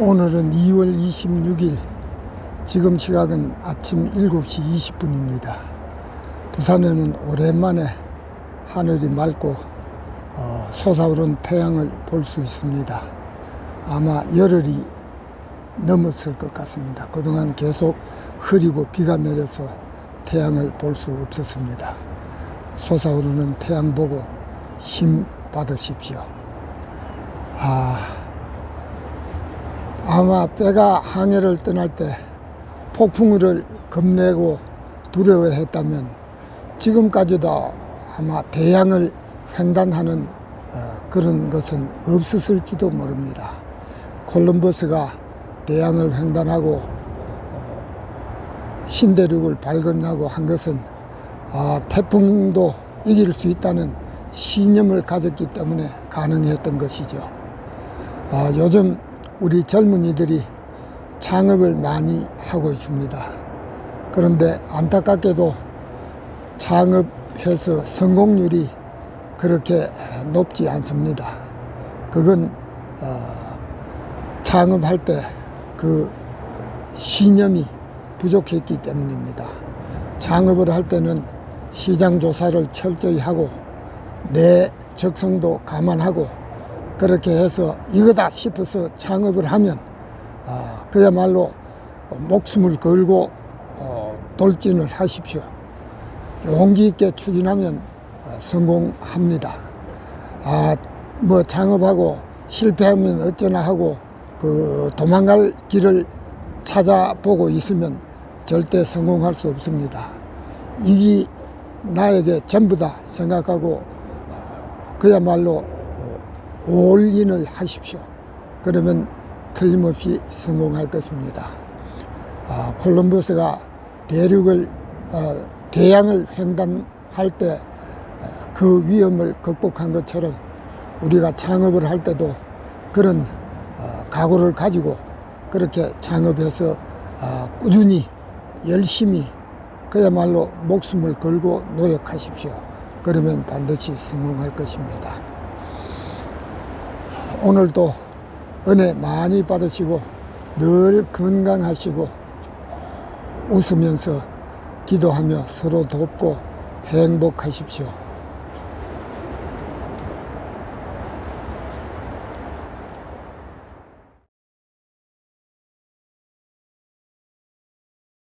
오늘은 2월 26일 지금 시각은 아침 7시 20분입니다. 부산에는 오랜만에 하늘이 맑고 어, 솟아오른 태양을 볼 수 있습니다. 아마 열흘이 넘었을 것 같습니다. 그동안 계속 흐리고 비가 내려서 태양을 볼 수 없었습니다. 솟아오르는 태양 보고 힘 받으십시오. 아, 아마 때가 항해를 떠날 때 폭풍우를 겁내고 두려워했다면 지금까지도 아마 대양을 횡단하는 어, 그런 것은 없었을지도 모릅니다. 콜럼버스가 대양을 횡단하고 어, 신대륙을 발견하고 한 것은 아, 태풍도 이길 수 있다는 신념을 가졌기 때문에 가능했던 것이죠. 아, 요즘 우리 젊은이들이 창업을 많이 하고 있습니다. 그런데 안타깝게도 창업해서 성공률이 그렇게 높지 않습니다. 그건 어, 창업할 때 그 신념이 부족했기 때문입니다. 창업을 할 때는 시장 조사를 철저히 하고 내 적성도 감안하고 그렇게 해서 이거다 싶어서 창업을 하면 아, 그야말로 목숨을 걸고 어, 돌진을 하십시오. 용기 있게 추진하면 어, 성공합니다. 아, 뭐 창업하고 실패하면 어쩌나 하고 그 도망갈 길을 찾아보고 있으면 절대 성공할 수 없습니다. 이기 나에게 전부다 생각하고 어, 그야말로 올인을 하십시오. 그러면 틀림없이 성공할 것입니다. 아, 콜럼버스가 대륙을 어, 대양을 횡단할 때 그 위험을 극복한 것처럼 우리가 창업을 할 때도 그런 어, 각오를 가지고 그렇게 창업해서 어, 꾸준히 열심히 그야말로 목숨을 걸고 노력하십시오. 그러면 반드시 성공할 것입니다. 오늘도 은혜 많이 받으시고 늘 건강하시고 웃으면서 기도하며 서로 돕고 행복하십시오.